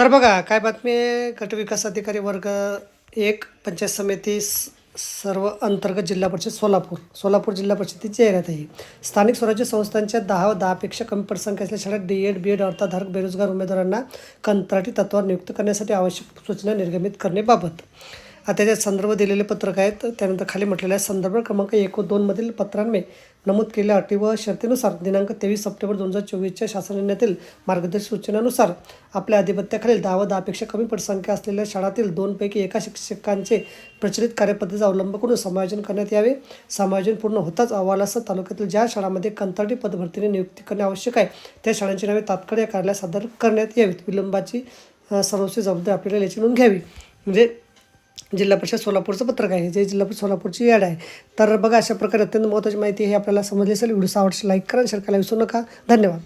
तर बघा काय बातमी आहे? गटविकास अधिकारी वर्ग एक पंचायत समिती सर्व अंतर्गत जिल्हा परिषद सोलापूर. सोलापूर जिल्हा परिषदेची जाहिरात आहे. स्थानिक स्वराज्य संस्थांच्या दहा व दहापेक्षा कमी पटसंख्या असल्या शाळेत डी एड बी एड अर्थाधारक बेरोजगार उमेदवारांना कंत्राटी तत्वावर नियुक्त करण्यासाठी आवश्यक सूचना निर्गमित करण्याबाबत. आता त्याच्यात संदर्भ दिलेले पत्रक आहेत त्यानंतर खाली म्हटलेलं आहे संदर्भ क्रमांक एक व दोनमधील पत्रांमध्ये नमूद केलेल्या अटी व शर्तीनुसार दिनांक तेवीस सप्टेंबर दोन हजार चोवीसच्या शासन निर्णयातील मार्गदर्शक सूचनानुसार आपल्या अधिपत्याखालील दहा व दहापेक्षा कमी पटसंख्या असलेल्या शाळातील दोनपैकी एका शिक्षकांचे प्रचलित कार्यपद्धतीचा अवलंब करून समायोजन करण्यात यावे. समायोजन पूर्ण होताच अहवालासह तालुक्यातील ज्या शाळांमध्ये कंत्राटी पदभरतीने नियुक्ती करणे आवश्यक आहे त्या शाळांची नावे तात्काळ या कार्यालयात सादर करण्यात यावीत. विलंबाची सर्वस्वी जबाबदारी आपल्याला याची नोंद घ्यावी. म्हणजे जिल्हा परिषद सोलापूरचं पत्रक आहे. जे जिल्हा परिषद सोलापूरची याड आहे. तर बघा अशा प्रकारे अत्यंत महत्त्वाची माहिती हे आपल्याला समजली असेल. व्हिडिओ आवडशी लाईक करा शेअर करायला विसरू नका. धन्यवाद.